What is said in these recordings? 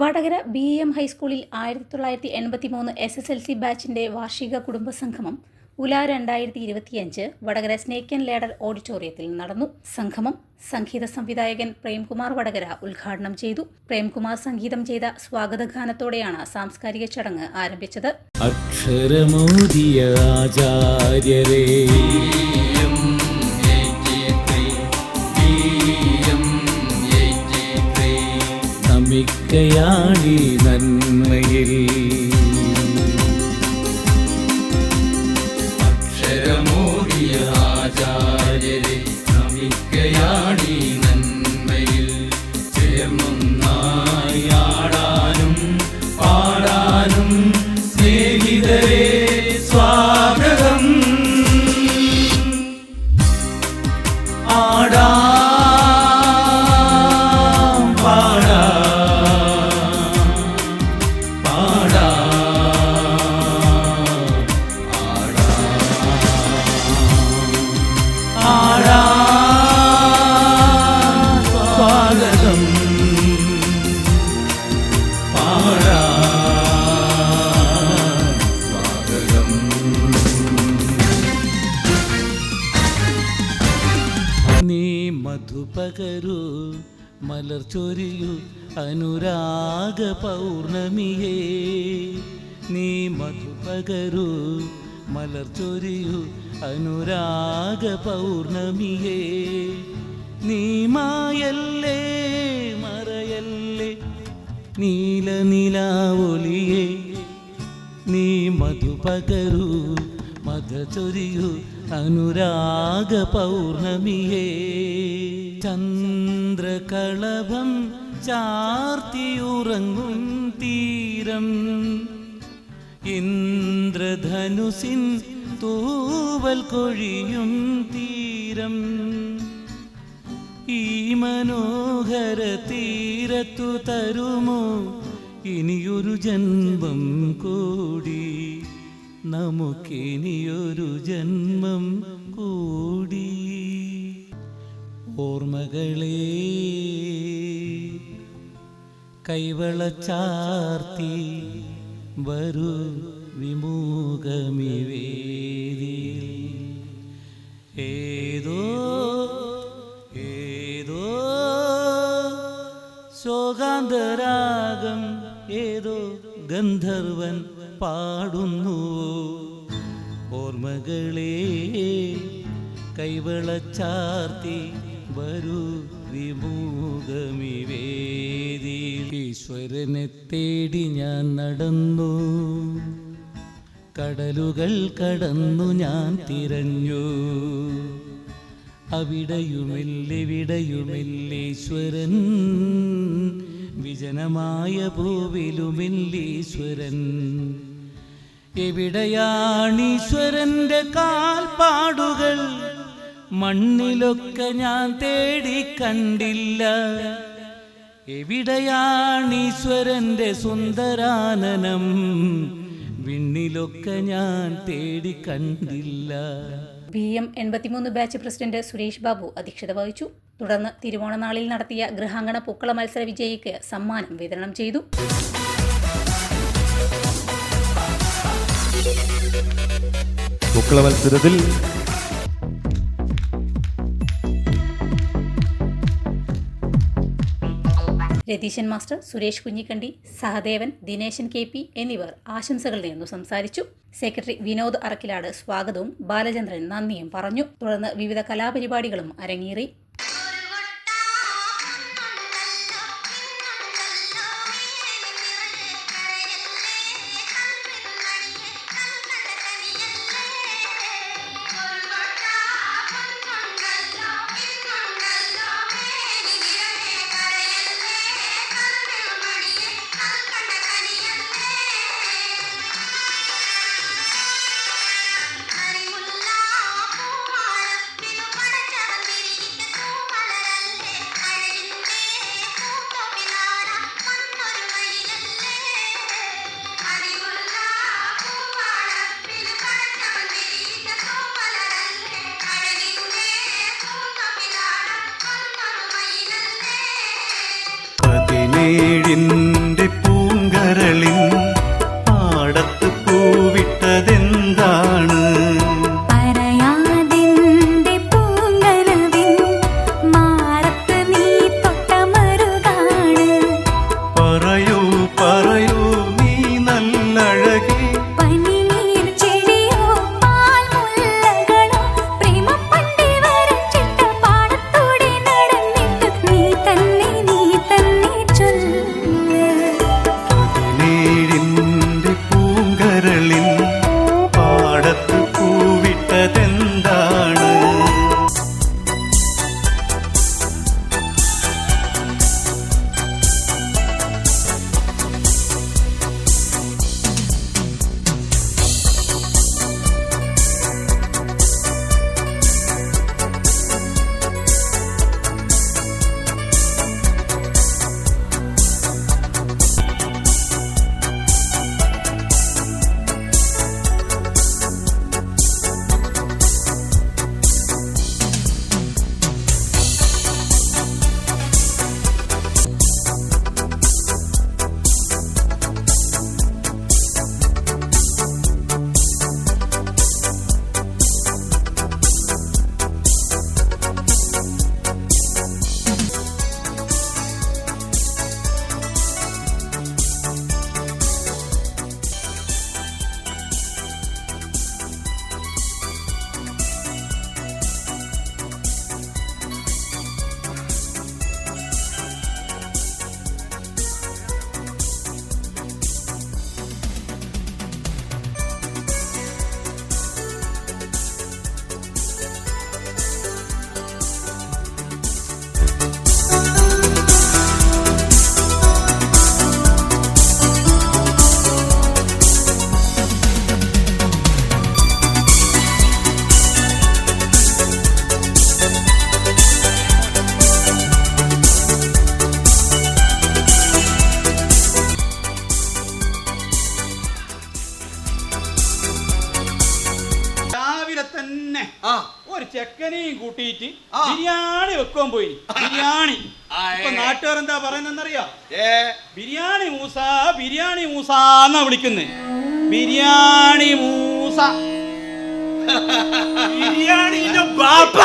Vadakara B M ഹൈസ്കൂളിൽ ആയിരത്തി തൊള്ളായിരത്തി എൺപത്തി മൂന്ന് എസ് എസ് എൽ സി ബാച്ചിന്റെ വാർഷിക കുടുംബ സംഗമം ഉല രണ്ടായിരത്തി ഇരുപത്തിയഞ്ച് വടകര സ്നേക്ക് ആൻഡ് ലേഡർ ഓഡിറ്റോറിയത്തിൽ നടന്നു. സംഗമം സംഗീത സംവിധായകൻ പ്രേംകുമാർ വടകര ഉദ്ഘാടനം ചെയ്തു. പ്രേംകുമാർ സംഗീതം ചെയ്ത സ്വാഗതഗാനത്തോടെയാണ് സാംസ്കാരിക ചടങ്ങ് ആരംഭിച്ചത്. അക്ഷരമോദിയ ആചാര്യരേ. നമിക്കയാണി നന്മയിൽ. അക്ഷരമോടിയ മധുപകരു മലർ ചൊരിയു അനുരാഗ പൗർണമിയേ. നീ മധുപകരു മലർ ചൊരിയു അനുരാഗ പൗർണമിയേ. നീ മായല്ലേ മറയല്ലേ നീല നീലാവൊലിയേ നീ മധുപകരു മധ ചൊരിയു അനുരാഗ പൗർണമിയേ. ചന്ദ്രകളഭം ചാർത്തിയുറങ്ങും തീരം. ഇന്ദ്രധനുസിൻ തൂവൽ കൊഴിയും തീരം. ഈ മനോഹര തീരത്തു തരുമോ? ഇനിയൊരു ജന്മം കൂടി. നമുക്കിനിയൊരു ജന്മം കൂടി. ഓർമ്മകളെ കൈവളച്ചാർത്തി വരൂ വിമൂകമിവേദി ഏതോ ഏതോ ശോകാന്തരാഗം ഏതോ ഗന്ധർവൻ പാടുന്നു ഓർമ്മകളെ കൈവളച്ചാർത്തി വരൂ വിമുഖമിവേദി. ഈശ്വരനെ തേടി ഞാൻ നടന്നു കടലുകൾ കടന്നു ഞാൻ തിരഞ്ഞു. അവിടെയുമില്ലിവിടെയുമില്ലീശ്വരൻ വിജനമായ ഭൂവിലുമില്ലീശ്വരൻ എവിടെയാണീശ്വരന്റെ കാൽപാടുകൾ മണ്ണിലൊക്കെ ഞാൻ തേടി കണ്ടില്ല. എവിടെയാണീശ്വരന്റെ സുന്ദരാനനം? വിണ്ണിലൊക്കെ ഞാൻ തേടി കണ്ടില്ല. ബി എം എൺപത്തിമൂന്ന് ബാച്ച് പ്രസിഡന്റ് സുരേഷ് ബാബു അധ്യക്ഷത വഹിച്ചു. തുടർന്ന് തിരുവോണനാളിൽ നടത്തിയ ഗൃഹാങ്കണ പൂക്കള മത്സര വിജയിക്ക് സമ്മാനം വിതരണം ചെയ്തു. പൂക്കള മത്സരത്തിൽ Ratheeshan master Suresh Kunhikandi Sahadevan Dineshan K P എന്നിവർ ആശംസകൾ നേർന്നു സംസാരിച്ചു. സെക്രട്ടറി വിനോദ് അറക്കിലാട് സ്വാഗതവും ബാലചന്ദ്രൻ നന്ദിയും പറഞ്ഞു. തുടർന്ന് വിവിധ കലാപരിപാടികളും അരങ്ങേറി. தேடி പിന്നെ ആ. ഒരു ചെക്കനെയും കൂട്ടിയിട്ട് ബിരിയാണി വെക്കാൻ പോയി. ബിരിയാണി. ഇപ്പൊ. നാട്ടുകാരെന്താ പറയുന്നറിയോ ഏ. ബിരിയാണി മൂസ ബിരിയാണി മൂസ എന്നാ വിളിക്കുന്നത് ബിരിയാണി മൂസ. ബിരിയാണിന്റെ ബാപ്പ.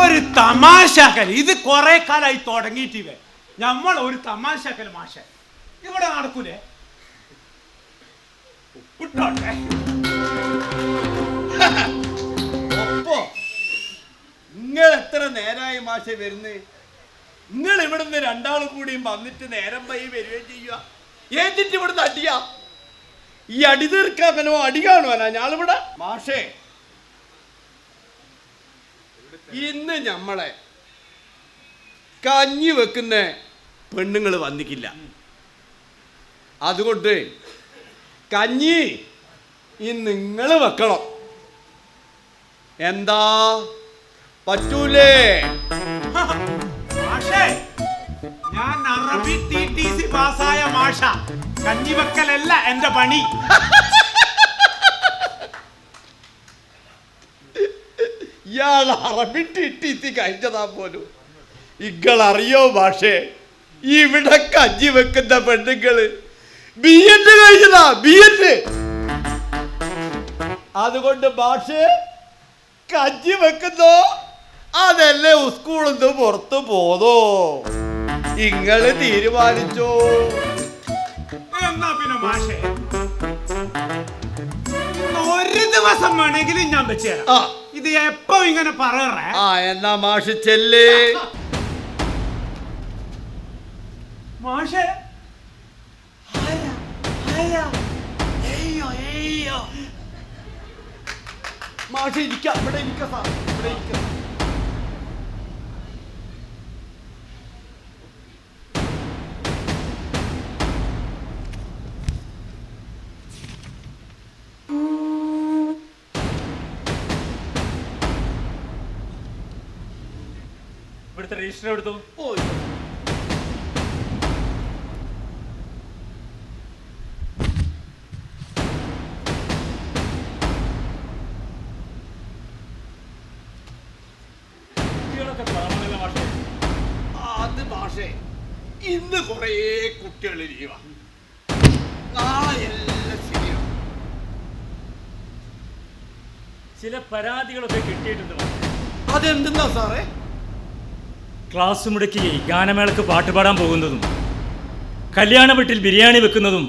ഒരു തമാശക്കൽ. ഇത് കൊറേ കാലായി തുടങ്ങിയിട്ട് ഇവ നമ്മൾ ഒരു തമാശക്കൽ മാഷ. ഇവിടെ നടക്കൂലേ? ഉപ്പിട്ടോട്ടെ നിങ്ങൾ എത്ര നേരായ മാഷ വരുന്നേ? നിങ്ങൾ ഇവിടുന്ന് രണ്ടാൾ കൂടിയും വന്നിട്ട് നേരം പോയി വരികയും ചെയ്യുക. ഏറ്റിട്ട് ഇവിടുന്ന് അടിയാ? ഈ അടി തീർക്കാനോ അടി കാണുവാനാ ഞാളിവിടെ? മാഷേ ഇന്ന് ഞമ്മളെ കഞ്ഞി വെക്കുന്ന പെണ്ണുങ്ങൾ വന്നിക്കില്ല. അതുകൊണ്ട് കഞ്ഞി ഇന്ന് നിങ്ങൾ വെക്കണം. എന്താ? പറ്റൂലേ. മാഷേ ഞാൻ അറബി ടി ടി സി പാസ്സായ മാഷ. കഞ്ഞിവെക്കലല്ല എന്റെ പണി. ഇയാൾ അറബിട്ട് ഇട്ടിത്തി കഴിഞ്ഞതാ പോലും. ഇങ്ങൾ അറിയോ ഭാഷേ ഇവിടെ കഞ്ഞി വെക്കുന്ന പെണ്ണുങ്ങൾ. ബി എഡ് കഴിഞ്ഞതാ ബി എഡ് അതുകൊണ്ട് ഭാഷ കഞ്ഞി വെക്കുന്നോ? അതല്ലേ സ്കൂളിൽ നിന്ന് പുറത്തു പോതോ ഇങ്ങൾ തീരുമാനിച്ചോ എന്നാ പിന്നെ മാഷേ ഒരു ദിവസം വേണമെങ്കിലും ഞാൻ വെച്ചുതരാം ആ ഇത് എപ്പോ ഇങ്ങനെ പറയറേ ആ എന്നാ മാഷ് ചെല്ലേ മാഷേ ആരാ? ആരാ? ഏയ്യോ, ഏയ്യോ. മാഷ് ഇരിക്കാം ഇവിടെ ഇരിക്കാം സാർ ഇവിടെ ഇരിക്കാം ഇവിടുത്തെ രജിസ്റ്റർ എടുത്തു? അത് ഭാഷേ ഇന്ന് കുറേ കുട്ടികൾ ലീവാ നാളെ എല്ലാം ചില പരാതികളൊക്കെ കിട്ടിയിട്ടുണ്ട്. അതെന്തെന്നാ സാറേ? ക്ലാസ് മുടക്കി ഗാനമേളക്ക് പാട്ടുപാടാൻ പോകുന്നതും കല്യാണ വീട്ടിൽ ബിരിയാണി വെക്കുന്നതും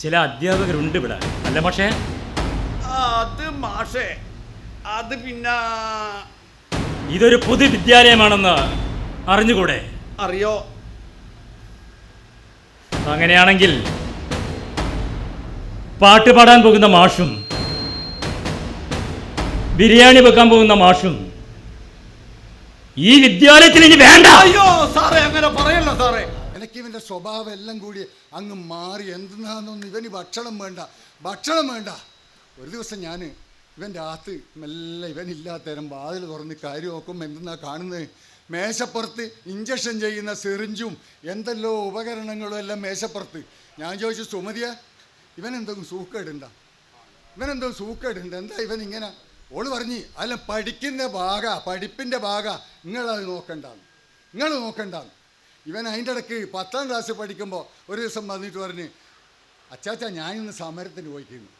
ചില അധ്യാപകരുണ്ട് ഇവിടെ. അല്ല മാഷേ? അത് മാഷേ അത് പിന്നെ ഇതൊരു പൊതുവിദ്യാലയമാണെന്ന് അറിഞ്ഞുകൂടെ? അറിയോ? അങ്ങനെയാണെങ്കിൽ പാട്ടുപാടാൻ പോകുന്ന മാഷും ബിരിയാണി വെക്കാൻ പോകുന്ന മാഷും ഈ വിദ്യാലയത്തിൽ ഇനി വേണ്ട. അയ്യോ സാറേ അങ്ങനെ പറയല്ല സാറേ. എനിക്ക് ഇവന്റെ സ്വഭാവം എല്ലാം കൂടി അങ്ങ് മാറി. എന്തിനാന്നൊന്നും ഇവന് ഭക്ഷണം വേണ്ട. ഭക്ഷണം വേണ്ട. ഒരു ദിവസം ഞാൻ ഇവന്റെ അകത്ത് മെല്ലെ ഇവനില്ലാത്തരം വാതിൽ തുറന്ന് കാര്യം നോക്കുമ്പോൾ എന്തെന്നാ കാണുന്നത് മേശപ്പുറത്ത് ഇഞ്ചക്ഷൻ ചെയ്യുന്ന സിറിഞ്ചും എന്തെല്ലോ ഉപകരണങ്ങളും എല്ലാം മേശപ്പുറത്ത്. ഞാൻ ചോദിച്ചു സുമതിയ ഇവൻ എന്തെങ്കിലും സൂക്കേടുണ്ട ഇവനെന്തോ സൂക്കേടുണ്ട് എന്താ ഇവൻ ഇങ്ങനെ ഓൾ പറഞ്ഞു അല്ല പഠിക്കുന്ന ഭാഗ പഠിപ്പിന്റെ ഭാഗ നിങ്ങളത് നോക്കണ്ടാന്ന്. നിങ്ങൾ നോക്കണ്ടാന്ന്. ഇവൻ അതിന്റെ ഇടയ്ക്ക് പത്താം ക്ലാസ് പഠിക്കുമ്പോൾ ഒരു ദിവസം വന്നിട്ട് പറഞ്ഞ് അച്ചാച്ച ഞാനിന്ന് സമരത്തിന് പോയിക്കുന്നു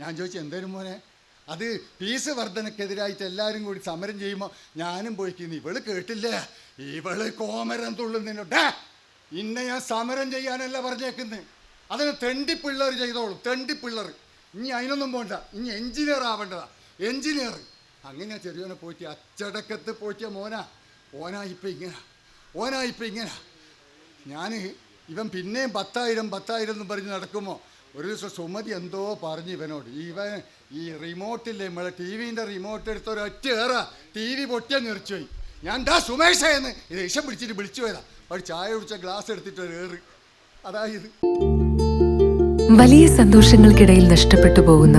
ഞാൻ ചോദിച്ചു എന്തേലും മോനെ? അത് ഫീസ് വർധനക്കെതിരായിട്ട് എല്ലാവരും കൂടി സമരം ചെയ്യുമ്പോൾ ഞാനും പോയിക്കുന്നു ഇവൾ കേട്ടില്ല. ഇവൾ കോമരം തുള്ളുന്നില്ല ഇന്നെ ഞാൻ സമരം ചെയ്യാനല്ല പറഞ്ഞേക്കുന്നത് അതിന് തെണ്ടിപ്പിള്ളർ ചെയ്തോളൂ തെണ്ടിപ്പിള്ളർ ഇനി അതിനൊന്നും പോണ്ട. ഇനി എഞ്ചിനീയർ ആവേണ്ടതാ. എഞ്ചിനീയർ. അങ്ങനെ ചെറിയോനെ പോയിട്ട് അച്ചടക്കത്ത് പോറ്റിയ മോനാ. ഓനാ ഇപ്പം ഇങ്ങനെ. ഓനാ ഇപ്പം ഇങ്ങനെ. ഞാൻ ഇവൻ പിന്നെയും പത്തായിരം പത്തായിരം എന്ന് പറഞ്ഞ് നടക്കുമോ ഒരു ദിവസം സുമതി എന്തോ പറഞ്ഞു ഇവനോട്. ഇവൻ ഈ റിമോട്ടില്ലേ നമ്മളെ ടി വിന്റെ റിമോട്ട് എടുത്ത ഒറ്റ ഏറ ടി വി പൊട്ടിയങ്ങ് നിറച്ചുപോയി ഞാൻ ഡാ സുമേഷ എന്ന് ഇഷം പിടിച്ചിട്ട് വിളിച്ചു പോയതാ. ഒരു ചായ കുടിച്ച ഗ്ലാസ് എടുത്തിട്ട് ഒരു ഏറ്. അതായത് വലിയ സന്തോഷങ്ങൾക്കിടയിൽ നഷ്ടപ്പെട്ടു പോകുന്ന